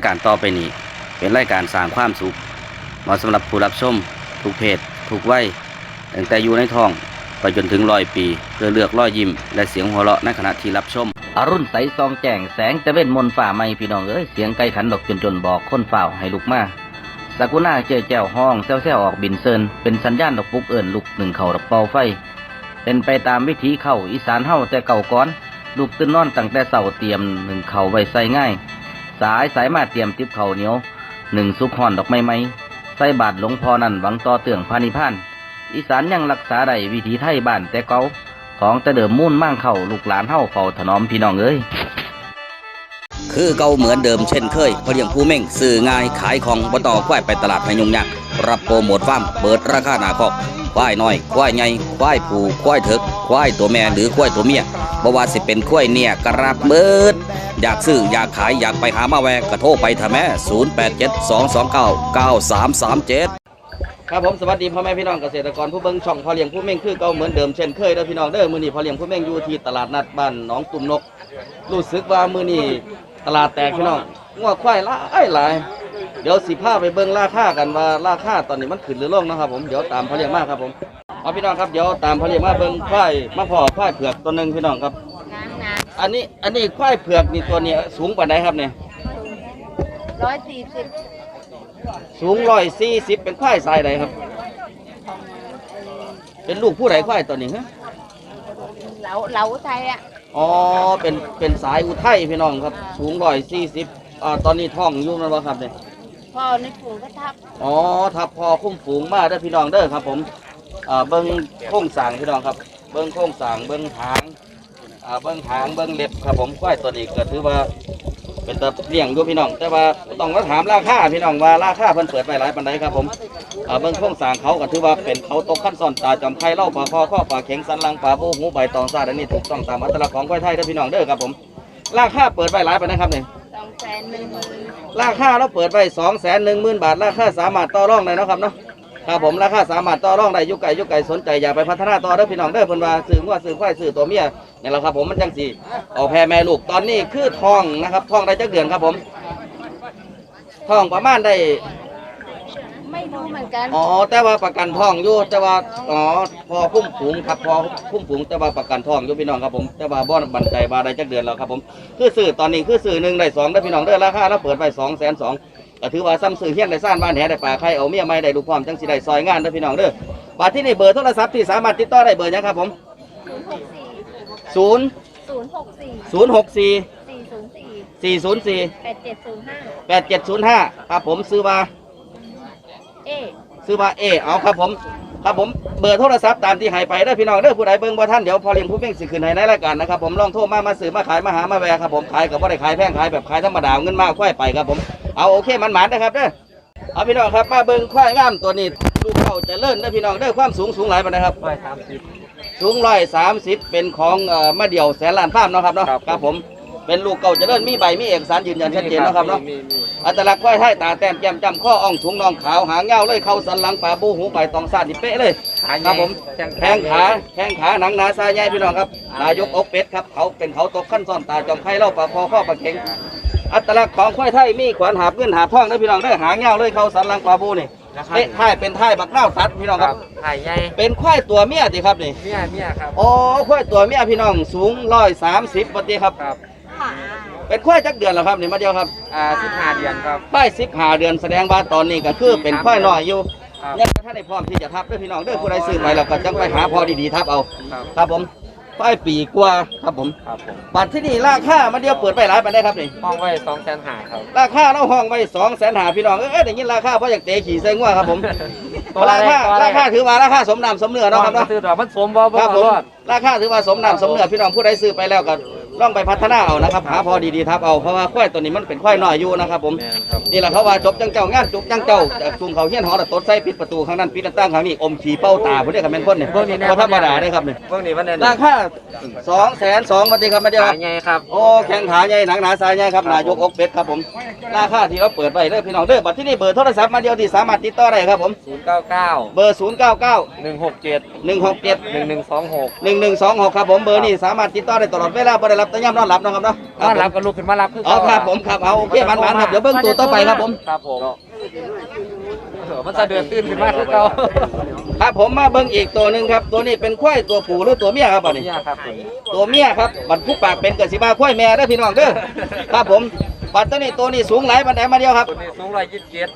ายการต่อไปนี้ เป็นรายการสร้างความสุขเหมาะสำหรับผู้รับชมทุกเพศทุกวัยตั้งแต่อยู่ในท้องไปจนถึงร้อยปี เพื่อเลือกรอยยิ้ม และเสียงหัวเราะในขณะที่รับชม อรุณใสซองแจ้งแสงจะเวนมนฝ่าไม่พี่น้องเอ้ยเสียงไก่ขันดอกจนจนบอกคนฝ่าวให้ลุกมาสากุน่าเจอแจวห้องแซวแซวออกบินเซินเป็นสัญญาณดอกปุกเอิญลุกหนึ่งเข่าดอกเป่าไฟ เป็นไปตามวิถีเข้าอีสานเฮาแต่เก่าก้อนลูกตื่นนอนตั้งแต่เสาเตรียมหนึ่งเข่าไว้ใส่ง่าย สายสายมาเตรียมติบเข่าเหนียวหนึ่งซุปห่อนดอกไม้ไม้ใส่บาทหลวงพ่อนั่นหวังต่อเตืองพานิพานอีสานยังรักษาได้วิถีไทยบ้านแต่เก่าของแต่เดิมมุ่นมั่งเข้าลูกหลานเฮาเฝ้าถนอมพี่น้องเอ้ยคือเก่าเหมือนเดิมเช่นเคยเพราะเลี้ยงผู้เม่งซื้อง่ายขายของบ่ต่อควายไปตลาดให้ยุ่งยากรับโปรโมทฟาร์มเปิดราคาหนาคอก ควายน้อยควายใหญ่ควายผูควายเถิกควายตัวแม่หรือควายตัวเมียบ่ว่าสิเป็นควายเนี่ยกระับเบิด อยากซื้ออยากขายอยากไปหามาแวกกระโทรไปเถอะแม่ 0872299337ครับผมสวัสดีพ่อแม่พี่น้องเกษตรกรผู้เบิ่งช่องพอเลี้ยงผู้เม่งคือเก่าเหมือนเดิมเช่นเคยเด้อพี่น้องเด้อมื้อนี้พอเลี้ยงผู้เม่งอยู่ที่ตลาดนัดบ้านหนองตุ่มนก รู้สึกว่ามื้อนี้ ตลาดแตกพี่น้องงัวควายหลายหลาย เดี๋ยวสิพาไปเบิ่งราคากันว่าราคาตอนนี้มันขึ้นหรือลงนะครับผมเดี๋ยวตามพอเลี้ยงมาครับผมเอาพี่น้องครับเดี๋ยวตามพอเลี้ยงมาเบิ่งควายมาพอควายเผือกตัวหนึงพี่น้องครับน้ำน้อันนี้อันนี้ควายเผือกนี่ตัวนี้สูงปานใดครับเนี่ยำร้อยสี่สิบสูง140เป็นควายสายใดครับ เป็นลูกผู้ใดควายตัวนี้ฮะเหลาเหลาไทยอะ อ๋อ เป็น เป็นสายอุทัยพี่น้องครับ สูงร้อยสี่สิบอ่า ตอนนี้ท้องอยู่นั่นวะครับเนี่ย พ่อในฝูงก็ทับอ๋อ ทับพอคุ้มฝูงมาเด้อพี่น้องเด้อครับ ผม อ่า เบิ้งโค้งสร้างพี่น้องครับ เบิ้งโค้งสร้าง เบิ้งหาง อ่า เบิ้งหาง เบิ้งเล็บครับผม ควายตัวนี้ก็ถือว่า เป็นตะเลี้ยงอยู่พี่น้อง แต่ว่าต้องมาถามราคาพี่น้องว่าราคาเพิ่นเปิดไปหลายปานใดครับผมอ่าเบิ้งโค้งสร้างเขาก็ถือว่าเป็นเขาตกขั้นซ่อนตาจอมไข่เล่าปลาคอข้อปลาเข็งสันหลังปลาโบหูใบตองซาดอันนี้ถูกต้องตามอัตลักษณ์ของควายไทยเด้อพี่น้องเด้อครับผม ราคาเปิดไปหลายปานใดครับเนี่ยสองแสนหนึ่งหมื่นราคาเราเปิดไปสองแสนหนึ่งหมื่นบาท ราคาสามารถต่อรองได้เนาะครับเนาะ ครับผมราคาสามารถต่อรองได้ยุกไก่ยุกไก่สนใจอยากไปพัฒนาต่อเด้อพี่น้องเด้อเพิ่นว่าซื้อว่าซื้อควายซื้อตัวเมียนี่แหละครับผมมันจังสีออกแพรแม่ลูกตอนนี้คือทองนะครับทองได้จักเดือนครับผมทองประมาณได้ไม่รู้เหมือนกัน อ๋อ แต่ว่าประกันทองอยู่แต่ว่า อ๋อ พอพุ่มฝูงครับ พอพุ่มฝูงแต่ว่าประกันทองอยู่พี่น้องครับผม แต่ว่าบ่บันใจบาได้จักเดือนแล้วครับผม คือซื้อตอนนี้คือซื้อหนึ่งได้สองได้พี่น้องเด้อราคาเราเปิดไปสองแสนสอง ก็ถือว่าซ้ำซื้อเฮี้ยนได้ซ่านบ้านแหได้ปลาไข่เอาเมียไม่ได้ลูกพร้อมจังสิได้ซอยงานเด้อพี่น้องเด้อบัดที่นี่เบอร์โทรศัพท์ที่สามารถติดต่อได้เบอร์หยังครับผมศูนย์หกสี่ศูนย์ศูนย์หกสี่ศูนย์หกสี่สี่ศูนย์สี่สี่ศูนย์สี่แปดเจ็ดศูนย์ห้าแปดเจ็ดศูนย์ห้าครับผมซื้อมาเอ๊ะซื้อมาเอเอาครับผม ครับผมเบอร์โทรศัพท์ตามที่ให้ไปเด้อพี่น้องเด้อผู้ใดเบิ่งบ่ท่านเดี๋ยวพอเลี้ยงผู้เพ่งสิขึ้นให้ในรายการนะครับผมลองโทรมามาซื้อมาขายมาหามาแวะครับผมขายกับบ่ได้ขายแพงขายแบบขายธรรมดาเอาเงินมากควายไปครับผม เอาโอเคมันหมานนะครับเด้อเอาพี่น้องครับมาเบิ่งควายงามตัวนี้ลูกเขาเจะเลิ่นเด้อพี่น้องเด้อความสูงสูงหลายปานใดครับร้อยสามสิบสูงร้อยสามสิบเป็นของเอ่อมาเดี่ยวแสนล้านฟาร์มเนาะครับเนาะครับครับผมเป็นลูกเก่าเจะเลิ่นมีใบมีเอกสารยืนยันชัดเจนเนาะครับเนาะมีมีอัตลักษณ์ควายไทยตาแต้มแก้มจำข้ออ่องถุงนองขาวหางเงาเลยเข้าสันหลังปลาบูหูใบตองซาดนี่เป๊ะเลยครับผมแข้งขาแข้งขาหนังหนาซาใหญ่พี่น้องครับนายกอกเป็ดครับเขาเป็นเขาตกขั้นซ่อนตาจอมไข่เล่าปลาคอข้อปลาเข็ง อัตลักษณ์ของควายไทยมีขวานหาบเงินหาบทองนะพี่น้องได้อหางเงาเลยเข้าสันหลังปลาบูนี่เป๊ะท้ายเป็นท้ายบักเน่าสัตว์พี่น้องคครัรับบถ่ายใหญ่เป็นควายตัวเมียติครับนี่เมียเมียครับอ๋อควายตัวเมียพี่น้องสูงร้อยสามสิบปฏิครับ ครับขาเป็นควายจักเดือนแล้วครับนี่มาเดียวครับอ่าสิบห้าเดือนครับ ป้ายสิบหาเดือนแสดงว่าตอนนี้ก็คือเป็นควายน้อยอยู่ครับ ยังบ่ท่านได้พร้อมที่จะทับเด้วยพี่น้องเด้อผู้ใดซื้อไปแล้วก็จังไปหาพอดีๆทับเอา ครับ ครับผม ป้ายปีกว่าครับผมครับผมบัตรที่นี่ราคามาเดียวเปิดไปหลายไปได้ครับนี่ห้องไว้สองแสนหาครับ ราคาเราห้องไว้สองแสนหาพี่น้องเอ้ยได้ยินราคาเพราะอยากเตะขี่ใส่งัวครับผมตัวแรรากคาตัวแรกราคาถือว่าราคาสมน้ำสมเนื้อเนาะครับเนาะซื้อดอกมันสมบ่บ่ครับผมรอดราคาถือว่าสมน้ำสมเนื้อพี่น้องผู้ใดซื้อไปแล้วก็ ลองไปพัฒนาเอานะครับหาพอดีๆทับเอาเพราะว่าควายตัวนี้มันเป็นควายน้อยอยู่นะครับผมแม่นครับนี่แหละเขาว่าจบจังเจ้างานจบจังเจ้าจากซุ่มเขาเฮี้ยนหอแต่ตดใส่ปิดประตูข้างนั้นปิดหน้าต่างข้างนี้อมขี่เป้าตาผู้เรียกกับแม่นคนเนี่ยพวกนี้แน่บ่ธรรมดาเด้อครับนี่พวกนี้มันแน่นราคาสองแสนสองบาทครับมาเดียวคถ่ารับยใหญ่ครับโอ้แข้งขาใหญ่หนังหนาสายใหญ่ครับนายกอกเป็ดครับผมราคาที่เราเปิดไว้เด้อพี่น้องเด้อบัดที่นี่เบอร์โทรศัพท์มาเดียวที่สามารถติดต่อได้ครับผมศูนย์เก้าเก้าเบอร์0 9 9หนึ่งหกเจ็ด1 6 7หนึ่งหนึ่งสองหก1 1 2 6ครับผมเบอร์นี้สามารถติดต่อได้ตลอดเวลาบ่ได้รับแต่ย่ำนอนหลับเนาะครับเนาะนอนหลับก็ลุกขึ้นมารับคืออ๋อครับผมครับเอาโอเคมันๆครับเดี๋ยวเบิ่งตัวต่อไปครับผมครับผมเออมันจะเดือดตื่นขึ้นมาคือเก่าครับผมมาเบิ่งอีกตัวหนึ่งครับ ตัวนี้เป็นควายตัวผู้หรือตัวเมียครับบัดนี้เนี่ยครับผมตัวเมียครับบัดผู้ปากเป็นเกิดสิมาควายแม่เด้อพี่น้องเด้อครับผมบัดตัวนี้ตัวนี้สูงหลายบันไดมาเดียวครับตัวนี้สูงร้อยยี่สิบเจ็ด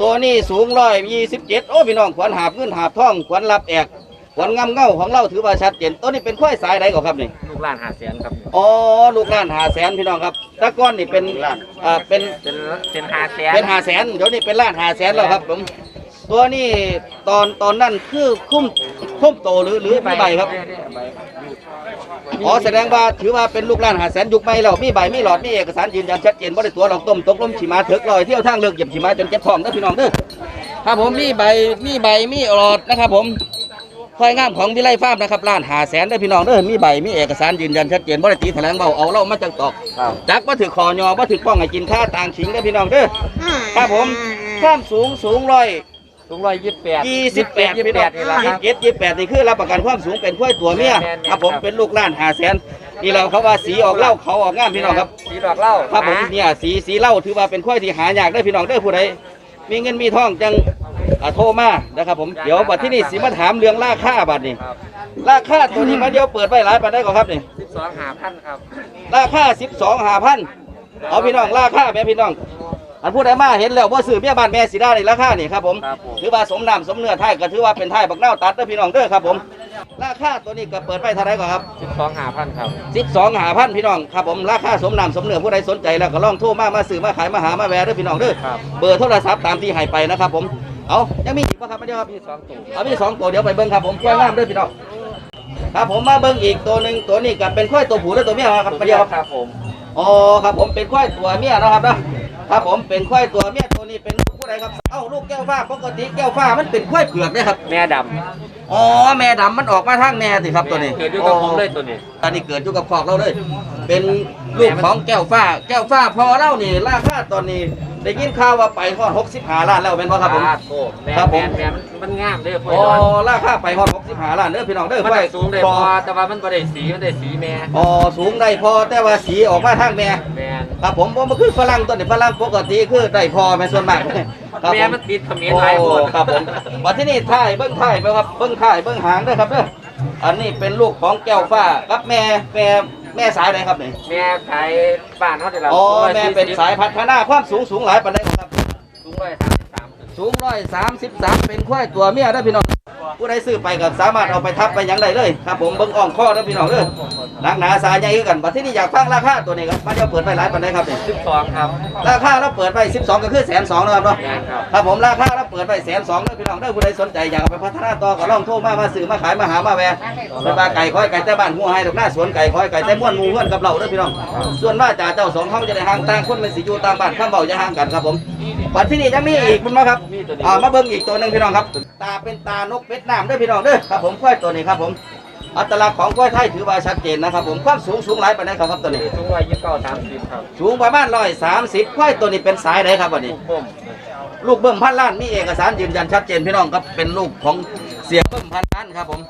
ตัวนี้สูงร้อยยี่สิบเจ็ดโอ้พี่น้องขวัญหาบเงินหาบทองขวัญรับแอก ขวัญงำเง่าของเราถือว่าชัดเจนตัวนี้เป็นควายสายใดก่อนครับนี่ลูกหลานหาแสนครับอ๋อลูกล้านหาแสนพี่น้องครับแตะก้อนนี่เป็นอ่าเป็นเป็นเป็นหาแสนเป็นหาแสนเดี๋ยวนี้เป็นล้านหาแสนแล้วครับผมตัวนี้ตอนตอนนั้นคือคุ้มคุ้มโตหรือหรือมีใบครับเนี่ยเนี่ยใบอ๋อแสดงว่าถือว่าเป็นลูกล้านหาแสนยุคใหม่แล้วมีใบมีหลอดมีเอกสารยืนยันชัดเจนว่าได้ตัวหลอกต้มตกลมฉีมาเถิกลอยเที่ยวทางเลือกเหยียบฉีมาจนเจ็บท้องเด้อพี่น้องเด้อครับผมมีใบมีใบมีหลอดนะครับผม ควายงามของวิไลฟาร์มนะครับล้านหาแสนเด้อพี่น้องเด้อมีใบมีเอกสารยืนยันชัดเจนว่าได้ตีแถลงเบาเอาเล่ามาจากตอกครับ จักว่าถือคอยอว่าถือป้องให้กินข้าต่างชิงเด้อพี่น้องเด้อครับผมความสูงสูงร้อยสูงร้อยยี่สิบแปดยี่สิบแปดยี่สิบแปดนี่แหละคยี่รับสิบเจ็ดยี่สิบแปดนี่คือรับประกันความสูงเป็นข้อยตัวเมียแม่นๆครับผมครับ เป็นลูกล้านหาแสนนี่เราเขาว่าสีออกเหล่าเขาออกงามพี่น้องครับ สีดอกเหล้าครับผมหาเนี่ยสีสีเหล่าถือว่าเป็นข้อยที่หายากได้อพี่น้องได้อผู้ใดมีเงินมีทองจัง อ่าโทรมานะครับผมเดี๋ยวบัดที่นี่สิมาถามเรื่องราคาบัดนี่ครับราคาตัวนี้มาเดียวเปิดไว้หลายปันได้ก่อนครับนี่สิบสองหาพันครับราคาสิบสองหาพันเอาพี่น้องราคาแม่พี่น้อง อันผู้ใดมาเห็นแล้วว่าซื้อเมียบ้านแม่สีได้ในราคานี่ครับผมครับผมถือว่าสมน้ำสมเนื้อไทยก็ถือว่าเป็นไทยบักเน่าตัดเด้อพี่น้องเด้อครับผมราคาตัวนี้ก็เปิดไปเท่าไหรก่อนครับ สิบสองหาพันครับ สิบสองหาพันพี่น้องครับผมราคาสมน้ำสมเนื้อผู้ใดสนใจแล้วก็ลองโทรมามาซื้อมาขายมาหามาแวะเด้อพี่น้องเด้อครับ เบอร์โทรศัพท์ตามที่ให้ไปนะครับผม เอายังมีอีกป่ะครับมาเดียวครับมีสองตัวเอามีสองตัวเดี๋ยวไปเบิ้งครับผมกล้วยงามเด้อพี่น้องครับผมมาเบิ้งอีกตัวหนึ่งตัวนี้ก็เป็นควายตัวผู้และตัวเมียครับมาเดียวครับครับผมอ๋อครับผมเป็นควายตัวเมียนะครับนะครับผมเป็นควายตัวเมียตัวนี้เป็นลูกผู้ใดครับเอ้าลูกแก้วฟ้าปกติแก้วฟ้ามันเป็นควายเผือกนะครับ แม่ดอ๋อแม่ดำมันออกมาทางแม่สิครับำตัวนี้เกิดอยู่กับผมเลยตัวนี้ตอนนี้เกิดอยู่กับคอกเราเลย เป็น ลูกของแก้วฟ้า แก้วฟ้าพอเล่านี่ราคาตอนนี้ได้ยินข่าวว่าไปฮอด65ล้านแล้วเป็นบ่ครับผม โอ้แม่ครับผม แม่แม่มันงามเด้อพ่ออ๋อดอนราคาไปฮอด65ล้านเด้อพี่น้องเด้อมันควายสูงได้พพออแต่ว่ามันบ่ได้สีมันได้สีแม่อ๋อสูงได้พอแต่ว่าสีออกมาทางแม่ แม่ครับผมผมมันคือฝรั่งตัวนี้ฝรั่งปกติคือได้พอแม่ส่วนมากครับแม่ผมมันติดเขมิ้นหลายคนโอ้ครับผมมาที่นี่ถ่ายเบิ้งถ่ายไปครับเบิ้งถ่ายเบิ้งหางด้วยครับเด้ออันนี้เป็นลูกของแก้วฟ้ากับแม่แม่ แม่สายไหนครับนี่แม่ขายบ้านเขาได้ละอ๋อแม่เป็นสายพัฒนาความสูงสูงหลายปานใดครับ สูงร้อยสามสิบสามสูงร้อยสามสิบสามเป็นควายตัวเมียได้อพี่น้องผู้ใดซื้อไปก็สามารถเอาไปทับไปหยังได้เลยครับ ผมเบิ้งอ่องข้อได้อพี่น้องเด้อ หนักหนาสายใหญ่คือกันบัดที่นี่อยากฟังราคาตัวนี้ครับมันจะเปิดไปหลายปานใดครับนี่สิบสองครับ ราคาเราเปิดไป12 ก็คือแสนสองนะครับเนาะแม่ครับ ครับผมราคาเราเปิดไปแสนสองเลยพี่น้องเด้อผู้ใดสนใจอยากเอาไปพัฒนาต่อก็ลองโทรมามาซื้อมาขายมาหามาแวะเป็นว่าไก่คอยไก่แต่บ้านหัวให้ดอกหน้าสวนไก่คอยไก่แต่ม้วนหมูเพื่อนกับเราเด้อพี่น้อง ส่วนว่าจ่าเจ้าสองเขาจะได้ห่างต่างคนเป็นสิอยู่ต่างบ้านข้ามเบาจะห่างกันครับผมปัดที่นี่จะมีอีกคุณมาครับอ่ามาเบิ่งอีกตัวหนึงพี่น้องครับ ตาเป็นตานกเป็ดน้ำเด้อพี่น้องเด้อครับผมควายตัวนี้ครับผม อัตลักษณ์ของควายไทยถือว่าชัดเจนนะครับผมความสูงสูงหลายปานใดครับครับตัวนี้ สูงร้อยยี่สิบเก้าสามสิบครับสูงประมาณร้อยสามสิบควายตัวนี้เป็นสายไหนครับวันนี้ลูกผมลูกเบิ้มพันล้านมีเอกสารยืนยันชัดเจนพี่น้องครับเป็นลูกของเสียเบิ้มพันล้านครับผม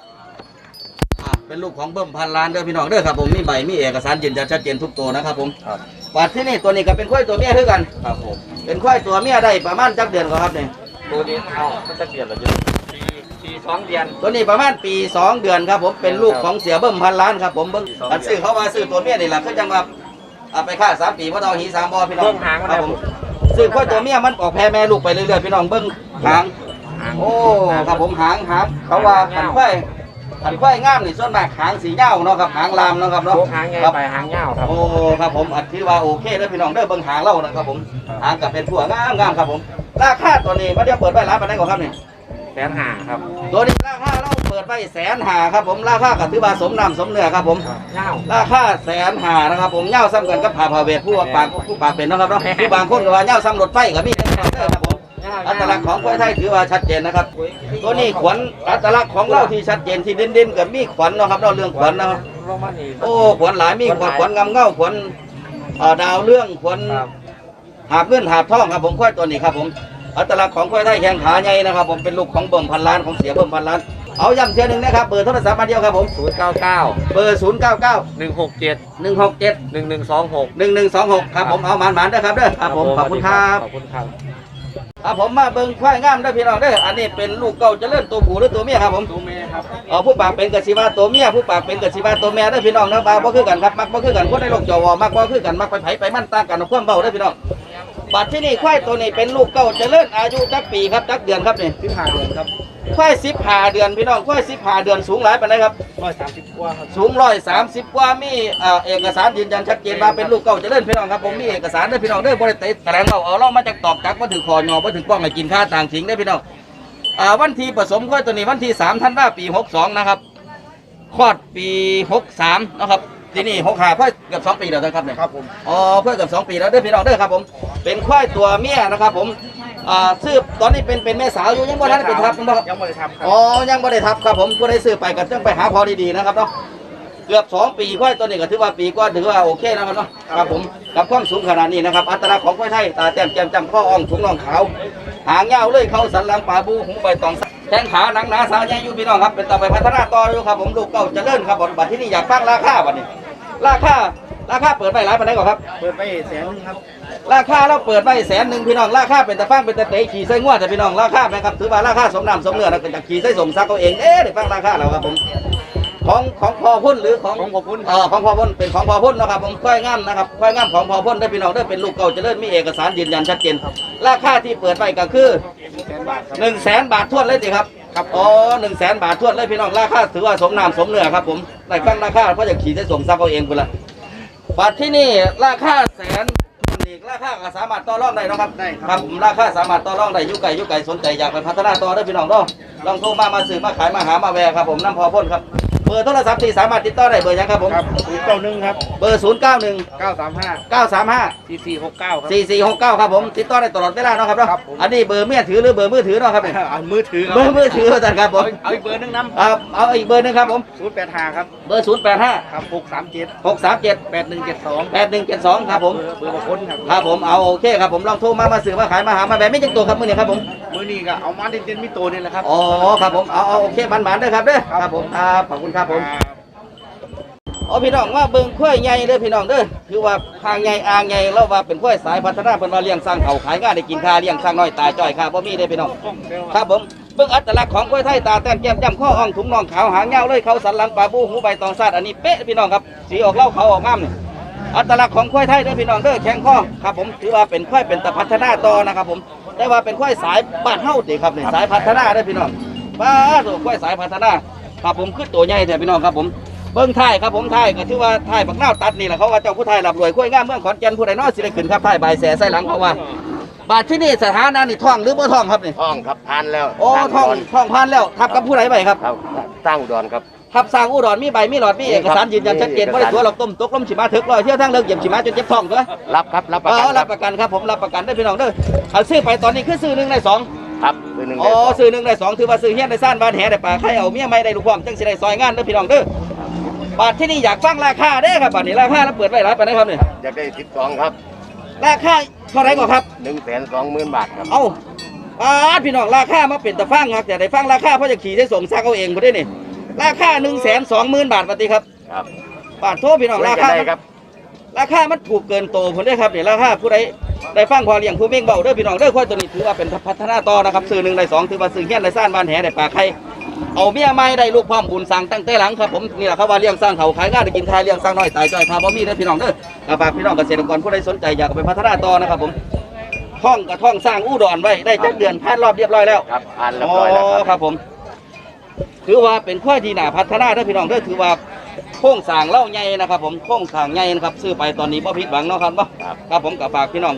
อ่าเป็นลูกของเบิ้มพันล้านเด้อพี่น้องเด้อครับผมมีใบมีเอกสารยืนยันชัดเจนทุกตัวนะครับผมครับปัดที่นี่ตัวนี้ก็เป็นควายตัวเมียเท่ากัน ครับผมเป็นควายตัวเมียได้ประมาณจักเดือนก็ครับเนี่ยตัวนี้เอามันจะเปลี่ยนเหรอจ๊ะ ปีปีสองเดือน ตัวนี้ประมาณปี 2 เดือนครับผมเป็นลูกของเสียเบิ้มพันล้านครับผมเบิ้งสองเดือนอันซื้อเขามาซื้อตัวเมียนี่แหละคือจังว่าเอาไปค่าสามปีว่าตองหีสามบอพี่น้องเบิ่งหางมันครับผมซื้อควายตัวเมียมันออกแพรแม่ลูกไปเรื่อยๆพี่น้องเบิ้งหาง โอ้ครับผมหางหางเขาว่าขันไข่ขันไข่งามนี่ส่วนมากหางสีเงาเนาะครับหางลามเนาะครับเนาะพวกหางไงครับไปหางเงาครับ โอ้ครับผมอัดที่ว่าโอเคเด้อพี่น้องเด้อเบิ่งหางเล่านะครับผมหางกับเป็นผัวงามงามครับผมราคาตัวนี้มาเดี๋ยวเปิดไว้ร้านปานใดก่อนครับนี่ แสนหาครับตัวนี้ราคาเราเปิดไว้แสนหาครับผมราคาก็ถือว่าสมน้ำสมเนื้อครับผม เงาราคาแสนหานะครับผมเงาซ้ำกันกับผ่าพาเวทผู้ว่าปากผู้ปากเป็นเนาะครับเนาะผู้บางคนก็ว่าเงาซ้ำรถไฟก็มีเด้อพี่น้องเด้อครับผมอัตลักษณ์ของควายไทยถือว่าชัดเจนนะครับตัวนี้ขวัญอัตลักษณ์ของเราที่ชัดเจนที่เด่นๆกับมีขวัญเนาะครับเราะเรื่องขวัญนะครับลงมานี่โอ้ขวัญหลายมีขวัญขวัญงามเง่าขวัญเอ่อดาวเรื่องขวัญครับ หาบเงินหาบทองครับผมควายตัวนี้ครับผม อัตลักษณ์ของควายไทยแข้งขาใหญ่นะครับผมเป็นลูกของเบิ่มพันล้านของเสียเบิ่มพันล้าน เอาย้ำเทียหนึ่งนะครับเบอร์โทรศัพท์มาเดียวครับผม ศูนย์เก้าเก้าเบอร์ 0 9 9หนึ่งหกเจ็ด1 6 7หนึ่งหนึ่งสองหก1 1 2 6 ครับผมเอาหมานหมานๆเด้อครับเด้อครับผมขอบคุณครับ ขอบคุณครับ ครับผมมาเบิ่งควายงามเด้อพี่น้องเด้ออันนี้เป็นลูกเก่าเจริญตัวผู้หรือตัวเมียครับผมตูเมย์ครับอ๋อผู้ปากเป็นกสิว่าตัวเมียผู้ปากเป็นกสิว่าตัวแม่เด้อพี่น้องเด้อบาบ่คือกันครับมักบ่คือกันคนในโลกจวมักบ่คือกันมักไปไผไปมันต่างกันเอาความเบาเด้อพี่น้อง บัดที่นี่ควายตัวนี้เป็นลูกเก่าเจริญอายุจักปีครับจักเดือนครับนี่สิบห้าเดือนครับควาย15เดือนพี่น้องควาย15เดือนสูงหลายปานใดครับร้อยสามสิบกว่าครับสูงร้อยสามสิบกว่ามีเอ่อเอกสารยืนยันชัดเจนว่าเป็นลูกเก่าเจริญพี่น้องครับผมมีเอกสารเด้อพี่น้องเด้อบริเตแถลงเราเอาเรามาจากตอกจักมาถึงคอยอมาถึงป้องให้กินข้าต่างสิงได้อพี่น้องอ่าวันที่ผสมค่อยตัวนี้วันที่สามธันวาปีหกสองนะครับคลอดปีหกสามนะครับ ทีนี่หกหาค่อยเกือบสองปีแล้วนะครับเนี่ยครับผมอ๋อเพื่อเกือบสองปีแล้วเด้อพี่น้องเด้อครับผม เป็นควายตัวเมียนะครับผมอ่าซื้อตอนนี้เป็นเป็นแม่สาวอยู่ยังบ่ทันได้เป็นทับนะครับยังไม่ได้ทำครับอ๋อยังไม่ได้ทับครับผมผู้ได้ซื้อไปก็ต้องไปหาพอดีๆนะครับเนาะเกือบสองปีค่อยตัวนี้ก็ถือว่าปีก็ถือว่าโอเคนะครับเนาะครับผมกับความสูงขนาดนี้นะครับ อัตลักษณ์ของควายไทยตาแต้มแจ่มจำข้ออ่องถุงน่องขาว หางยาวเลยเขาสันหลังปลาบูหูใบตองแข้งขาหนังหนาสาวใหญ่อยู่พี่น้องครับเป็นต่อไปพัฒนาต่ออยู่ครับผมลูกเก่าเจะเลื่อนครับผมบัดที่นี่อยากฟังราคาบัดนี้ ราคาราคาเปิดไปหลายปานใดก่อนครับ เปิดไปแสนนึงครับราคาเราเปิดไว้แสนหนึ่งพี่น้องราคาเป็นตะฟังเป็นตะเตะขี่ไส้งวดแต่พี่น้องราคาไหมครับถือว่าราคาสมน้ำสมเนื้อนะเป็นจากขี่ไส้สมซักเอาเองเอ๊ะได้ฟังราคาแล้วครับผมของของพอพุ่นหรือของของพอพุ่นเออของพอพุ่นเป็นของพอพุ่นนะครับผมควายงามนะครับควายงามของพอพุ่นได้พี่น้องได้เป็นลูกเก่าเจริญมีเอกสารยืนยันชัดเจนราคาที่เปิดไปก็คือแสนบาทครับหนึ่งแสนบาททวนเลยสิครับ ครับอ๋อหนึ่งแสนบาททวนเลยพี่น้องราคาถือว่าสมน้ำสมเนื้อครับผมได้ฟังราคาเพราะจะขี่ไส้สมซักเอาเองไปละบัตรที่นี่ราคาแสนอีกราคาก็สามารถต่อรองได้เนาะครับได้ครับครับผมราคาสามารถต่อรองได้อยุไก่ยุไก่สนใจอยากไปพัฒนาต่อได้อพี่น้องเนาะลองโทรมามาซื้อมาขายมาหามาแวร์ครับผมน้ำพอพ่นครับเบอร์โทรศัพท์ที่สามารถติดต่อได้เบอร์หยังครับผม ครับศูนย์เก้าหนึ่งครับเบอร์ศูนย์เก้าหนึ่งเก้าสามห้าเก้าสามห้าสี่สี่หกเก้าครับสี่สี่หกเก้าครับผม ติดต่อได้ตลอดเวลาเนาะครับเนาะ ครับผม อันนี้เบอร์เมียถือหรือเบอร์มือถือเนาะครับเนี่ยเอามือถือครัเบอร์มือถืออาจารย์ครับผมเอาอีกเบอร์หนึงน้เอาเอาอีกเบอร์หนึงครับผมำศูนย์แปดห้าครับเบอร์ศูนย์แปดห้าครับหกสามเจ็ดหกสามเจ็ดแปดหนึ่งเจ็ดสองแปดหนึ่งเจ็ดสองครับผม เบอร์บางคนครับ ครับผมเอาโอเคครับผมลองโทรมามาซื้อมาขายมาหามาแบบไม่จังตัวครับมือนี้ครับผม มือนี้ก็เอามาเด่นๆมิโตนี่แหละครับ อ๋อครับผมเอาเอาโอเคมันๆเด้อครับเด้อครับผมครับขอบคุณครับผมครับอ๋อพี่น้องว่าเบิ่งข้อยใหญ่เด้อพี่น้องเด้อคือว่าทางใหญ่อ่างใหญ่เราว่าเป็นข้อยสายพัฒนาเพิ่นว่าเลี้ยงสร้างเขาขายงานได้กินค่าเลี้ยงสร้างน้อยตายจ้อยค่าบ่มีเด้อพี่น้องครับผมเบิ่งอัตลักษณ์ของข้อยไทยตาแต้มแก้มจ้ำข้ออ่องถุงน่องขาวหางยาวเลยเขาสันหลังปลาบูหูใบตองซาดอันนี้เป๊ะพี่น้องครับสีออกเหล่าเขาออกงามนี่อัตลักษณ์ของข้อยไทยเด้อพี่น้องเด้อแข็งข้อครับผมถือว่าเป็นข้อยเป็นตะพัฒนาต่อนะครับผมแต่ว่าเป็นข้อยสายบ้านเฮาติครับนี่สายพัฒนาเด้อพี่น้องบ้าตัวข้อยสายพัฒนา ครับผมคือตัวใหญ่แท้พี่น้องครับผมเบิ้งท้ายครับผมท้ายก็ถือว่าท้ายบักนาวตัดนี่แหละเขาว่าเจ้าผู้ท้ายรับรวยคุ้ยงามเมืองขอนแก่นผู้ใดน้อสิได้ขึ้นครับท้ายใบายแสใส่หลังเขาว่า บาทที่นี่สถานะนี่ท่องหรือบ่ท่องครับนี่ท่องครับทานแล้วโอ้สร้างท่องอุดรท่องผ่านแล้วทับกับผู้ใดไปครับครับสร้างอุดรครับทับสร้างอุดรมีใบมีหลอดมีเอกสารยืนยันชัดเจนมีบ่เอกสารได้ตัวหรอกต้มตกล้มฉิมาถึกลอยเที่ยวทั้งเลิกเหยียบฉิมาจนเจ็บท้องตัวรับครับรับประอ๋กัอนครัรับบประกันครับผมรับประกันได้อพี่น้องเด้อเอาซื้อไปตอนนี้คือซื้อหนึ่งได้สอง ครับคือหนึ่งอ๋ได้อสองซื้อหนึ่งได้สองถือว่าซื้อเฮียนได้ซ่านบ้านแหได้ป่าใครเอาเมียไม่ได้ลูกพ่อมจังสิได้ซอยงานเด้อพี่น้องเด้อบาทที่นี่อยากฟังราคาเด้อครับบาทนี้ราคาแล้วเปิดไว้หลายปานใดครับนี่อยากได้สิบสองครับราคาเท่าไหรก่อนครับ หนึ่งแสนสองหมื่นบาทครับ เอาปาดพี่น้องราคามาเป็นตะฟังครับแต่ได้ฟังราคาเพราะจะขี่ได้ส่งซักเอาเองบ่ได้นี่ราคา1นึ่งแสนสองหมื่นบาทปฏิครับครับบาทโทษพี่น้องคุยรากันคาได้ครับ ราคามันถูกเกินโตผมได้อครับนี่ราคาผู้ใด ได้ฟังพอเลี้ยงผู้เม่งเบาเด้อพี่น้องเด้อค่อยตัวนี้ถือว่าเป็นพัฒนาต่อนะครับซื้อหนึ่งได้สองถือว่าซื้อเฮี้ยนได้ซ่านบ้านแหได้ปลาไข่เอาเมียไม่ได้ลูกพร้อมบุญสั่งตั้งแต่หลังครับผมนี่แหละครับว่าเลี้ยงสร้างเขาขายงานได้กินทายเลี้ยงสร้างน้อยตายจ้อยคาบ่มีเด้อพี่น้องเด้อกระฝากพี่น้องเกษตรกรผู้ใดสนใจอยากเอาไปพัฒนาต่อนะครับผมท่องกับท่องสร้างอู้ดอนไว้ได้จักเดือนผ่านรอบเรียบร้อยแล้วครับทานเรียบร้อยแล้วครับครับผม ถือว่าเป็นข้อที่น่าพัฒนาเด้อพี่น้องเด้อถือว่า โค้งสร้างเล่าใหญ่นะครับ ผมโค้งสร้างใหญ่นะครับซื้อไปตอนนี้บ่ผิดหวังเนาะครับบ่ครับครับผมกับฝากพี่น้อง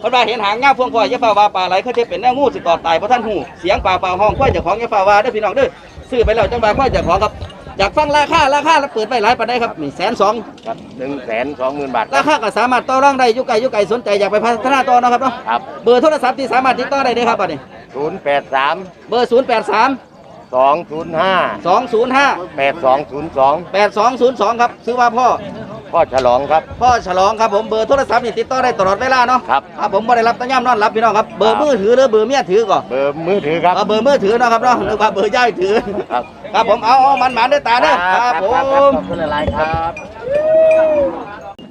เพราะว่าเห็นหางง่าพวงควายอยาฟ้าว่าปลาไหลเขาจะเป็นแนวงูสิตอดตายเพราะท่านหูเสียงปลาเปล่าห้องควายเจ้าของอยาฟ้าว่าเด้อพี่น้องเด้อซื้อไปแล้วจังบาควายเจ้าของครับอยากฟังราคาราคาแล้วเปิดไปหลายปานใดครับนี่แสนสองครับหนึ่งแสนสองหมื่นบาทครารับคาก็สามารถต่อรองได้อยุไก่ยุไก่สนใจอยากไปพัฒนาต่อเนาะครับเนาะครับเบอร์โทรศัพท์ที่สามารถติดต่อได้เด้อครับบัดนี้ศูนย์แปดสามเบอร์ศูนย์แปดสาม สองศูนย์ห้าสองศูนย์ห้าแปดสองศูนย์สองแปดสองศูนย์สองครับ ซื้อว่าพ่อ พ่อฉลองครับ พ่อฉลองครับผม เบอร์โทรศัพท์นี่ติดต่อได้ตลอดเวลาเนาะครับ ครับผมบ่ได้รับตั้งย่ำนอนรับพี่น้องครับ เบอครัร์บมือถือหรือเบอร์เมียถือก่อนเบอร์มือถือครับ เอาเบอร์มือถือเนาะครับเนาะหรือว่าเบอร์ย่ายถือ ครับ ครับผม เอาเอามันหมานด้วยตาเด้อครับผม ขอบคุณหลายๆครับ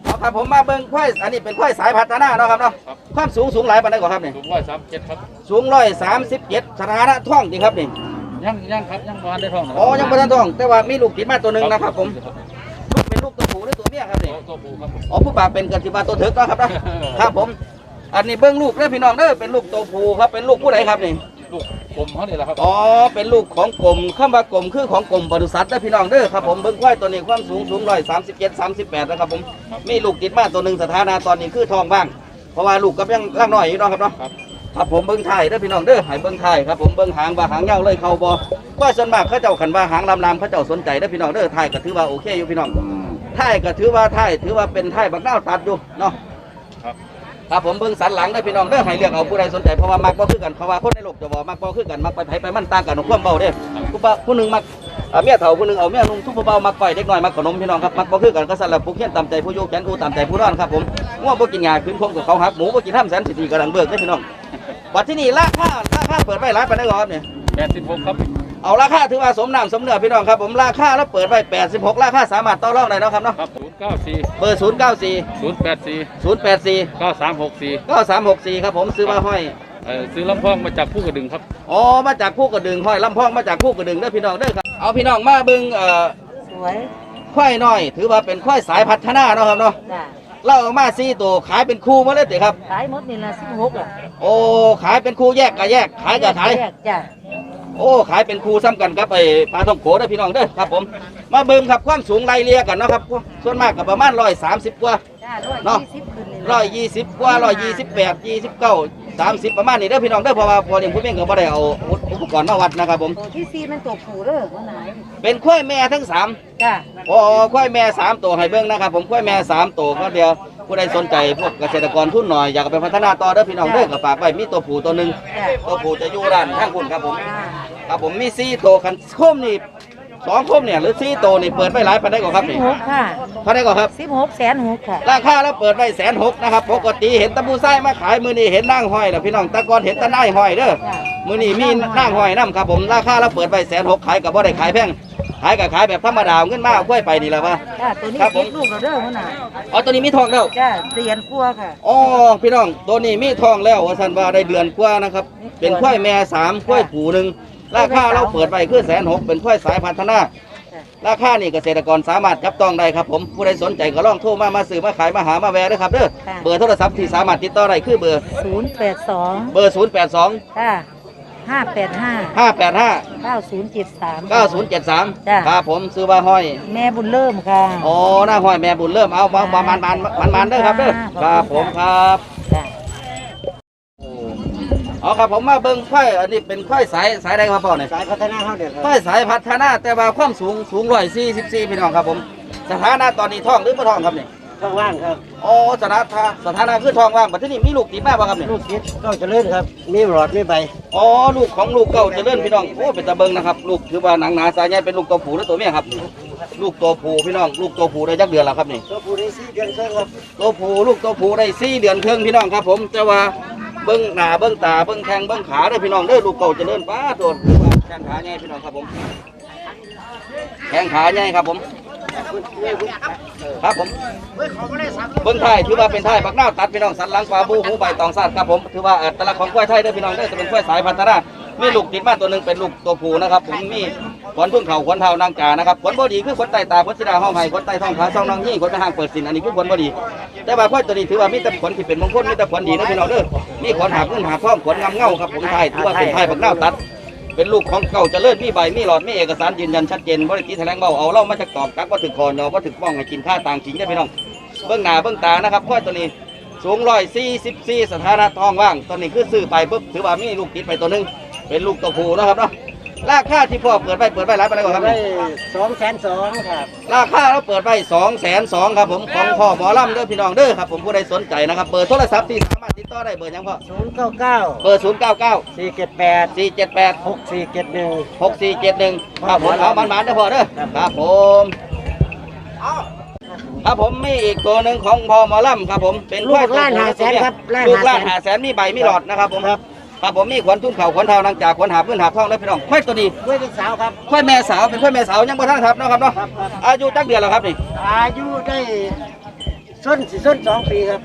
เอาครับผมมาเบิ่งควายอันนี้เป็นควายสายพัฒนาเนาะครับเนาะ ความสูงสูงหลายปานใดก่อนครับนี่ สูงร้อยสามเจ็ดครับ สูงร้อยสามสิบเจ็ดสถานะท่องจริงครับนี่ ยังยังครับยังบานได้ท่องนะอ๋อยังบ่ทันท่องแต่ว่ามีลูกติดมาตัวหนึงนะครับผมลูกเป็นลูกตัวผู้หรือตัวเมียครับนี่ ตัวปูครับผม อ๋อผู้บ่าวเป็นกันที่ว่าตัวถึกเนาะครับเนาะครับผม อันนี้เบิ่งลูกเด้อพี่น้องเด้อเป็นลูกตัวผู้ครับเป็นลูกผู้ใดครับนี่ลูกกลมเขาเนี่ยแหละครับอ๋อเป็นลูกของกรมคำว่ากรมคือของกรมปศุสัตว์นะพี่น้องเด้อครับผมเบิ้งควายตัวนี้ความสูงสูงร้อยสามสิบเจ็ดสามสิบแปดนะครับผมมีลูกติดมาตัวหนึ่งสถานะตอนนี้คือทองบ้าง เพราะว่าลูกก็ยังร่างน้อยอยู่เนาะครับเนาะครับ ครับผมเบิ้งไทายเด้อพี่น้องเด้อให้เบิ้งไทายครับผมเบิ้งหางว่าหางยาวเลยเขาบอควายส่วนมากเขาเจ้าขันว่าหางลำลำเขาเจ้าสนใจเด้อพี่น้องเด้อไทายก็ถือว่าโอเคอยู่พี่น้องไทายก็ถือว่าไทายถือว่าเป็นไทายบักดาวตัดอยู่เนาะครับครับผมเบิ่งสันหลังได้อพี่น้องเด้อให้เลือกเอาผู้ใดสนใจเพราะว่ามักบ่คือกันเพราะว่าคนในโลกจะบอกมักบ่คือกันมักไปไผไปมันต่างกันของความเบาเด้อผู้บ่าผู้หนึงมักเอาเมียเฒ่าผู้หนึงเอาเมียนุ่มทุกผู้เบามักก้อยเด็กน้อยมักขนมพี่น้องครับมักบ่คือกันก็สั่นละผู้เขียนตามใจผู้อยู่แขนอูตามใจผู้นอนครับผมง่วงบ่กินหญ้าขึ้นคงกับเขาหักหมูบ่กินห้ามแสนสิทีกระดังเบิกเด้อพี่น้อง บัดที่นี่ราคาราคาเปิดไว้หลายปานใดก่อนครับเนี่ยแปดสิบหกครับเอาราคาถือว่าสมน้ำสมเนื้อพี่น้องครับผมราคาแล้วเปิดไว้86 ราคาสามารถต่อรองได้เนาะครับเนาะครับศูนย์เก้าสี่เบอร์ 094 ศูนย์แปดสี่084 เก้าสามหกสี่9364 ครับผมซื้อมาห้อย เอ่อซื้อลำโพองมาจากผู้กระดึงครับ อ๋อ มาจากผู้กระดึงห้อยลำพองมาจากผู้กระดึงเด้อพี่น้องเด้อครับ เอาพี่น้องมาเบิ่งเอ่อสวยควายน้อย ถือว่าเป็นควายสายพัฒนาเนาะครับเนาะ จ้ะ เล่าออกมาสี่ตัวขายเป็นคู่มาเลยติครับ ขายหมดนี่ละสิบหกอะโอ้ขายเป็นคู่แยกกับแยก ขายกับขาย แกจ้ะโอ้ขายเป็นคู่ซ้ำกันครับไอ้ปลาท่องโขเด้อพี่น้องเด้อครับผม มาเบิ่งครับความสูงไล่เลี่ยกันเนาะครับ ส่วนมากกับประมาณร้อยสามสิบกว่าจ้ะร้อย เนาะยี่สิบขึ้นเลยร้อยยี่สิบกว่าร้อยยี่สิบแปดยี่สิบเก้าสามสิบประมาณนี้เด้อพี่น้องเด้อเพราะว่าพอเลี้ยงผู้เม่งก็บ่ได้เอาอุปกรณ์มาวัดนะครับผมตัวที่สี่มันตัวผูเด้อว่าไหนเป็นควายแม่ทั้งสามจ้ะโอ้ควายแม่สามตัวให้เบิ้งนะครับผมควายแม่สามตัวก็เดียวผู้ใดสนใจพวกเกษตรกรทุนหน่อยอยากเอาไปพัฒนาต่อเด้อพี่น้องเด้อกับฝากไว้มีตัวผู้ตัวหนึ่งจ้ะตัวผู้จะอยู่ด้านข้างคุณครับผมจ้ะครับผมมีสี่ตัวคันโคมนี่ สองโคมเนี่ยหรือสี่ตัวนี่เปิดไว้หลายพันได้ก่อนครับสิบนี่หกค่ะพันได้ก่อนครับ สิบหกแสนหกค่ะ ราคาแล้วเปิดไว้แสนหกนะครับปกติเห็นตะบูไส้มาขายมือนี้เห็นนั่งห้อยแล้วพี่น้องแตะกอนเห็นแตะนายห้อยเด้อจ้ะมือนี้มีนั่งห้อยน้ำครับผมราคาแล้วเปิดไว้แสนหกขายกับบ่ได้ขายแพงขายกับขายแบบธรรมดาเอาเงินมาเอากล้วยไปนี่แหละวะจ้ะตัวนี้ครับผมติดลูกเราเด้อว่าไหนอ๋อตัวนี้มีทองแล้วจ้ะเตียนกลัวค่ะ อ๋อพี่น้องตัวนี้มีทองแล้วว่าสันว่าได้เดือนกว่านะครับเป็นควายแม่สามควายผูหนึ่ง ราคาเราเปิดไปคือแสนหกเป็นควายสายพันธนา ราคานี่เกษตรกรสามารถจับต้องได้ครับผมผู้ใดสนใจก็ลองโทรมามาซื้อมาขายมาหามาแวะด้วยครับเด้อค่ะ เบอร์โทรศัพท์ที่สามารถติดต่อได้คือเบอร์ศูนย์แปดสองเบอร์ 0 8 2จ้ะห้าแปดห้า5 8 5เก้าศูนย์เจ็ดสาม 9 0 7 3จ้ะครับผมซื้อว่าห้อยแม่บุญเริ่มค่ะอ๋อหน้าห้อยแม่บุญเริ่มเอามามามันมันมันมันเด้อครับเด้อค่ะครับผมครับ จ้ะ อ๋อครับผมมาเบิ่งควายอันนี้เป็นควายสายสายใดครับพ่อเนี่ยสายพัฒนาเขาเด็ดควายสายพัฒนาแต่ว่าความสูงสูงร้อยสี่สิบสี่พี่น้องครับผมสถานะตอนนี้ท้องหรือไม่ท้องครับเนี่ยข้างล่างครับ อ๋อสถานะสถานะคือท้องว่างบัดที่นี่มีลูกติดมาบ่ครับเนี่ย ลูกคิดก็จะเลื่อนครับ มีหลอดมีใบอ๋อลูกของลูกเก่าเจะเลื่อนพี่น้องโอ้เป็นตะเบิงนะครับลูกถือว่าหนังหนาสายใหญ่เป็นลูกตัวผู้หรือตัวเมียครับ ลูกตัวผู้พี่น้อง ลูกตัวผู้ได้จักเดือนแล้วครับนี่ตัวผู้ได้สี่เดือนครึ่งครับตัวผู้ลูกตัวผู้ได้สี่เดือนครึ่งพี่น้องครับ ผมแต่ว่า เบิ้งหน้าเบิ้งตาเบิ้งแข้งเบิ้งขาเด้อพี่น้องเด้อลูกเก่าเจะเลื่อนป้าโดนแข้งขาใหญ่พี่น้องครับผมแข้งขาใหญ่ครับผมครับผมเบิ้งไทยถือว่าเป็นไทยบักหน้าตัดพี่น้องสันหลังปลาบูหูใบตองสัตว์ครับผมถือว่าเออตลักษณ์ของกล้วยไทยเด้อพี่น้องเด้อจะเป็นกล้วยสายพันธุ์นา มีลูกติดมาตัวหนึ่งเป็นลูกตัวผู้นะครับ ผมมีขนพึ่งเข่าขนเท้านางจานะครับขนบอดีคือขนไตตาขนสีดาห้องไห้ขนไตท้องขาช่องนางยี่ขนไปห้างเปิดสินอันนี้คือขนบอดี แต่ว่าควายตัวนี้ถือว่ามีแต่ขนที่เป็นมงคลมีแต่ขนดีนะพี่น้องเด้อมีขนหาบเงินหาบทองขนงามเง่าครับผมไทยถือว่าเป็นไทยบักหน้าตัด เป็นลูกของเก่าเจริญมีใบมีหลอดมีเอกสารยืนยันชัดเจนบริษัทแถลงเบาเอาเล่ามาจากตอบกักว่าถึกคอนอว่าถึกป้องให้กินข้าต่างขิงได้พี่น้องเบื้องหน้าเบื้องตานะครับข้อยตัวนี้สูงร้อยสี่สิบสี่สถานะทองว่างตัวนี้คือซื้อไปปุ๊บถือว่ามีลูกติดไปตัวนึง เป็นลูกตัวผู้นะครับเนาะราคาที่พ่อเปิดไปเปิดไปหลายปานใดก่อนครับได้นี่สองแสนสองครับราคาเราเปิดไปสองแสนสองครับผมของพ่อหมอลำเด้อพี่น้องเด้อครับผมผู้ใดสนใจนะครับเบอร์โทรศัพท์ที่สามารถติดต่อได้เบอร์หยังพ่อศูนย์เก้าเก้าเบอร์ศูนย์เก้าเก้าสี่เจ็ดแปดสี่เจ็ดแปด หกสี่เจ็ดหนึ่ง หกสี่เจ็ดหนึ่งครับผมเอามันๆเด้อพ่อเด้อครับผมครับผมมีอีกตัวหนึ่งของพอหมอลำครับผมเป็นลูกล้านหาแสนครับล้านลูกล้านหาหาแสนแสนมีใบมีหลอดนะครับผมครับ ครับผมมีขวัญทุ่นเข่าขวัญเท้านังจากขวัญหาพื้นหาท้องและพี่น้องค่อยตัวดีด้วยเป็นสาวครับ ค่อยแม่สาวเป็นค่อยแม่สาวยังบ่ทันทับเนาะครับเนาะครับครับ อายุจักเดือนแล้วครับนี่ อายุได้ส้นสิส้นสองปีครับ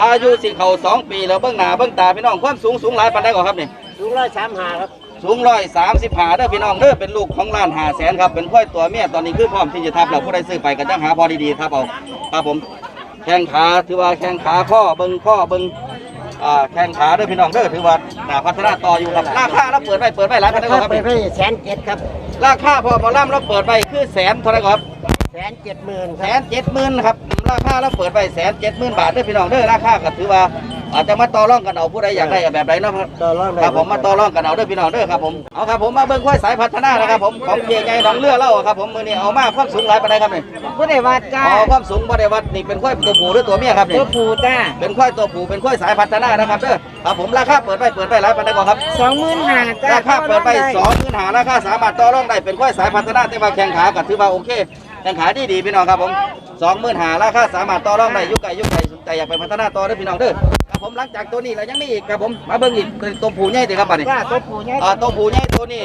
อายุสิเข่าสองปีแล้วเบื้องหน้าเบื้องตาพี่น้องความสูงสูงหลายปานใดก่อนครับนี่สูงร้อยสามหาครับ สูงร้อยสามสิบหาเด้อพี่น้องเด้อเป็นลูกของล้านหาแสนครับเป็นค่อยตัวเมียตอนนี้คือพร้อมที่จะทับแล้วผู้ใดซื้อไปก็จังหาพอดีๆครับเอาครับผมแข้งขาถือว่าแข้งขาข้อเบิ้งข้อเบิ้ง อ่าแข้งขาเด้อพี่น้องเด้อถือว่าหนาพัฒนาต่ออยู่ครับราคาเราเปิดไว้เปิดไว้หลายพันได้ก่อนครับไปนี่ไปแสนเจ็ดครับราคาพอหมอล่ำเราเปิดไว้คือแสนเท่าไหรครับ แสนเจ็ดหมื่นคแสรับนเจ็ดหมื่นครับราคาเราเปิดไว้แสนเจ็ดหมื่นบาทเด้อพี่น้องเด้อราคาก็ถือว่า อาจจะมาต่อรองกันเอาผู้ใดอยากได้แบบใดเนาะครับต่อรองได้ครับผมมาต่อรองกันเอาเด้อพี่น้องเด้อครับผมเอาครับผมมาเบิ่งควายสายพัฒนานะครับผมของเพียงใหญ่หนองเลือเล่าครับผมมือนี้เอามาความสูงหลายปานใดครับนี่ผู้ใดว่าจ้าอ๋อความสูงบ่ได้วัดนี่เป็นควายตัวผู้หรือตัวเมียครับนี่ตัวผู้จ้าเป็นควายตัวผู้เป็นควายสายพัฒนานะครับเด้อครับผมราคาเปิดไว้เปิดไว้หลายปานใดก่อนครับสองหมื่นห้าจ้าราคาเปิดไปสองพื้นหาราคาสามารถต่อรองได้เป็นควายสายพัฒนาแต่ว่าแข่งขาก็ถือว่าโอเค แข่งขาดีดีๆพี่น้องครับผมสองหมื่นหาราคาสามารถต่อรองได้อยุคไก่ยุคไก่สนใจอยากไปพัฒนาต่อเด้อพี่น้องเด้อครับผมหลังจากตัวนี้แล้วยังมีอีกครับผมมาเบิ่งอีกตัวผู้ใหญ่ดีครับบัดนี้จ้าตัวผู้เนี่ยอ่าตัวผู้ใหญ่ตัวนี้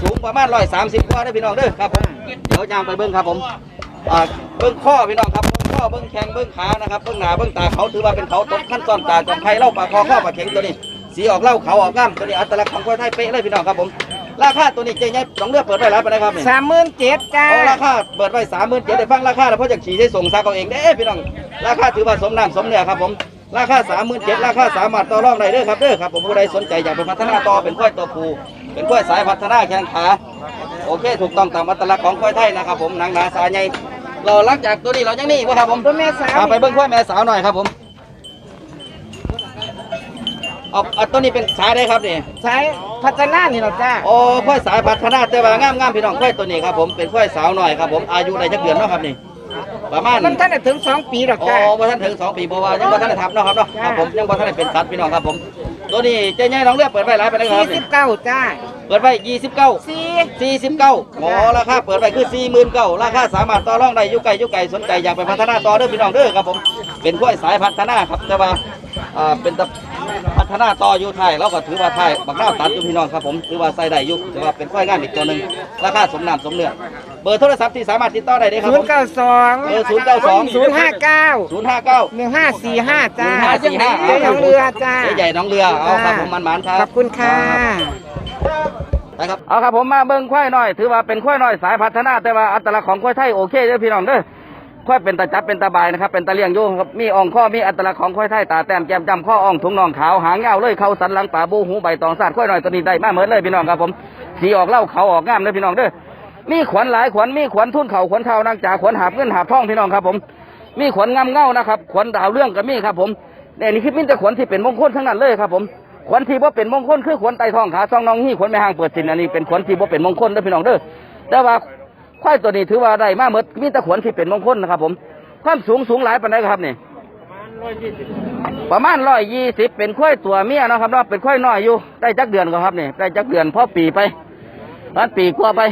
สูงประมาณร้อยสามสิบกว่าได้อพี่น้องเด้อครับผมเดี๋ยวย่างไปเบิ้งครับผมอ่าเบิ้งข้อพี่น้องครับเบิ้งข้อเบิ้งแข้งเบิ้งขานะครับเบิ้งหน้าเบิ้งตาเขาถือว่าเป็นเขาตบขั้นซ้อนตาจอมไข่เล่าปากคอข้อปากเข็งตัวนี้ สีออกเหล่าเขาออกง่ามตัวนี้อัตลักษณ์ของคนไทยเป๊ะเลยพี่น้องครับผม ราคาตัวนี้เจ๊ใหญ่สองเลือกเปิดไว้แล้วไปนะครับนี่สามหมื่นเจ็ดจ้าเอาราคาเปิดไว้สามหมื่นเจ็ดได้ฟังราคาแล้วเพราะจะขี่ใช้ส่งซากเอาเองเด้อพี่น้องราคาถือว่าสมน้ำสมเนื้อครับผมราคาสามหมื่นเจ็ดราคาสามารถต่อรองได้เด้อครับเด้อครับผมผู้ใดสนใจอยากไปพัฒนาต่อเป็นกล้วยตัวผูเป็นกล้วยสายพัฒนาแข้งขาโอเค ถูกต้องตามอัตลักษณ์ของกล้วยไทยนะครับผมหนังหนาสายใหญ่เราหลังจากตัวนี้เรายังนี่บ่ครับผมตัวแม่สาวเอาไปเบิ้งกล้วยแม่สาวหน่อยครับผม เอาเอาตัวนี้เป็นสายได้ครับนี่ใช้พัฒนานี่หรอจ้าโอ้ค่อยสายพัฒนาแต่ว่างามงามๆพี่น้องค่อยตัวนี้ครับผมเป็นค่อยสาวหน่อยครับผมอายุได้จักเดือนเนาะครับนี่ประมาณมันท่านได้ถึงสองปีหรอกโอ้จ้าบ่ทันถึงสองปีเพราะว่ายังบ่ทันได้ทับเนาะครับเนาะจ้าครับผมยังบ่ทันได้เป็นสัตว์พี่น้องครับผม ตัวนี้เจ๊ใหญ่น้องเลือกเปิดไว้หลายไปเลยคสี่รับสินี่บเก้าจ้าเปิดไว้ยี่สิบเก้า สี่สี่สิบเก้าอ๋อราคาเปิดไว้คือสี่หมื่นเก้าราคาสามารถต่อรองได้อยุไก่ยุไก่สนใจอยากไปพัฒนาต่อเด้อพี่น้องเด้อครับผมเป็นกล้วยสายพัฒนาครับแต่ว่าอ่าเป็นตะ พัฒนาต่ออยู่ไทยเราก็ถือว่าไทยบักหน้าวตัดอยู่พี่น้องครับผมถือว่าใส่ได้อยู่ถือว่าเป็นกล้วยงานอีกตัวหนึ่งราคาสมน้ำสมเนื้อเบอร์โทรศัพท์ที่สามารถติดต่อได้เด้อครับศูผนมย์เก้าสองเออ092ศูนย์ห้าเก้าศูนย์ห้าเก้า หนึ่งห้าสี่ห้าจ้า1545เจ๊ของเรือจ้า เจ๊ใหญ่น้องเรือเอาครับผมมันๆครับ ขอบคุณค่ะ นะครับเอาครับผมมาเบิ้งควายน้อย ถือว่าเป็นควายน้อยสายพัฒนาแต่ว่าอัตลักษณ์ของควายไทยโอเคเด้อพี่น้องเด้อ ควายเป็นตาจับเป็นตาบายนะครับ เป็นตาเลี้ยงอยู่ครับมีอ่องข้อมีอัตลักษณ์ของควายไทยตาแต้มแก้มจำข้ออ่องถุงน่องขาวหางยาวเลยเขาสันหลังป่าบูหูใบตองสาดควายหน้อยตัวนี้ได้มาเหมือนเลยพี่น้องครับผมสีออกเล่าเขาออกงามเลยพี่น้องเด้อมีขวัญหลายขวัญมีขวัญทุ่นเข่าขวัญเท้านางจ่าขวัญหาบเงินหาบทองพี่น้องครับผม มีขวัญงามเง่านะครับขวัญดาวเรื่องก็มีครับผมเนี่ยนี่คือมิแต่ขวัญที่เป็นมงคลทั้งนั้นเลยครับผมขวัญที่บ่เป็นมงคลคือขวัญไตทองขาซองน้องหี่ขวัญแม่หางเปิดสินอันนี้เป็นขวัญที่บ่เป็นมงคลเด้อพี่น้องเด้อแต่ว่า ควายตัวนี้ถือว่าได้มาหมดมีแต่ขวัญที่เป็นมงคลนะครับผมความสูงสูงหลายปานใดครับนี่ประมาณร้อยยี่สิบเป็นควายตัวเมียเนาะครับเนาะเป็นควายน้อยอยู่ได้จักเดือนก็ครับนี่ได้จักเดือนพอปีไปประมาณปีกว่าไป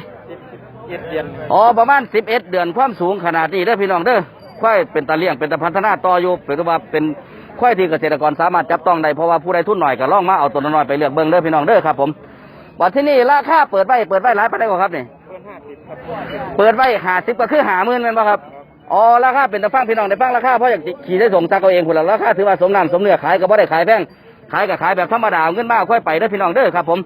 อ๋อประมาณสิบเอ็ดเดือนความสูงขนาดนี้เด้อพี่น้องเด้อควายเป็นตาเลี้ยงเป็นตาพัฒนาต่ออยู่เป็นว่าเป็นควายที่เกษตรกรสามารถจับต้องได้เพราะว่าผู้ใดทุนหน่อยก็ล่องมาเอาตัวน้อยๆไปเลือกเบิ้งเด้อพี่น้องเด้อครับผมวันที่นี่ราคาเปิดไว้เปิดไว้หลายปานใดกว่าครับนี่ เปิดไว้หาสิบก็คือหาหมื่นแม่นบ่ครับอ๋อราคาเป็นตะฟังพี่น้องได้ฟังราคาเพราะอยากขี่ได้ส่งซักเอาเองพุ่นละราคาถือว่าสมน้ำสมเนื้อขายก็บ่ได้ขายแพงขายก็ขายแบบธรรมดาเงินมาเอาค่อยไปเด้อพี่น้องเด้อครับ ผม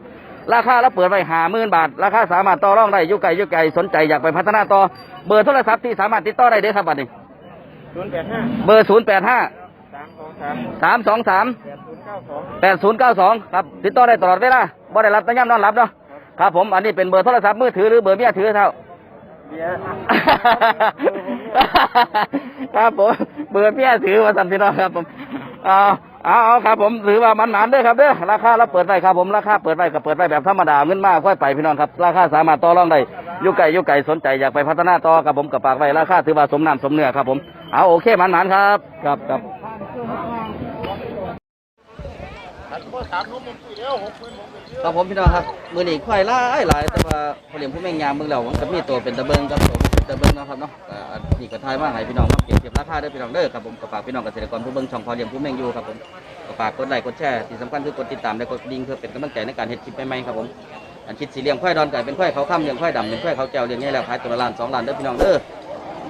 ราคาเราเปิดไว้หาหมื่นบาท ราคาสามารถต่อรองได้ยุไก่ยุไก่สนใจอยากไปพัฒนาต่อเบอร์โทรศัพท์ที่สามารถติดต่อได้เด้อครับบัดนี้เบอร์ศูนย์แปดห้าสามสองสามแปดศูนย์เก้าสองครับติดต่อได้ตลอดเวลาบ่ได้รับแต่ย่ำนอนรับเนาะ ครับผมอันนี้เป็นเบอร์โทรศัพท์มือถือหรือเบอร์เมียถือเท่าครับผมเบอร์เมียถือมาสั่นพี่น้องครับผมเอาเอาเอาครับผมถือว่ามันหนานด้อครับเด้อราคาเราเปิดไว้ครับผมราคาเปิดไว้ก็เปิดไว้แบบธรรมดาเงินมากค่อยไปพี่น้องครับ ราคาสามารถต่อรองได้ยุไก่ยุไก่สนใจอยากไปพัฒนาต่อกับผมกับปากไว้ราคาถือว่าสมน้ำสมเนื้อครับผมเอาโอเคมันหนานครับครับครับ ครับผมพี่น้องครับมือหนีควายหลายหลายแต่ว่าพอเลี้ยงผู้แม่งยามเบิ่งแล้วมันก็มีตัวเป็นตะเบิงกับตัวจะเบิงนะครับเนาะก็อันนี่ก็ทายมาให้พี่น้องมาเปรียบเทียบราคาเด้อพี่น้องเด้อครับผมก็ฝากพี่น้องเกษตรกรผู้เบิ่งช่องพอเลี้ยงผู้แม่งอยู่ครับผมก็ฝากกดไลค์กดแชร์ที่สำคัญคือกดติดตามและกดกระดิ่งเพื่อเป็นกำลังใจในการเฮ็ดคลิปใหม่ๆครับผมอันคิดสีเลี้ยงควายดอนไก่เป็นควายเขาค่ำเลี้ยงควายดำเป็นควายเขาแก้วเลี้ยงง่ายแล้วขายตัวละล้านสองล้านเด้อพี่น้องเด้อ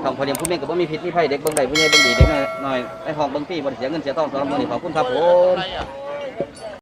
ทองพอเลี้ยงผู้แม่งก็บ่มีพิษมีภัยเด็กเบิ่งได้ผู้ใหญ่เบิ่งดีเด็กน้อยๆในห้องเบิ่งฟรีบ่ได้เสียเงินเสียทองสำหรับมื้อนี้ขอบคุณครับผม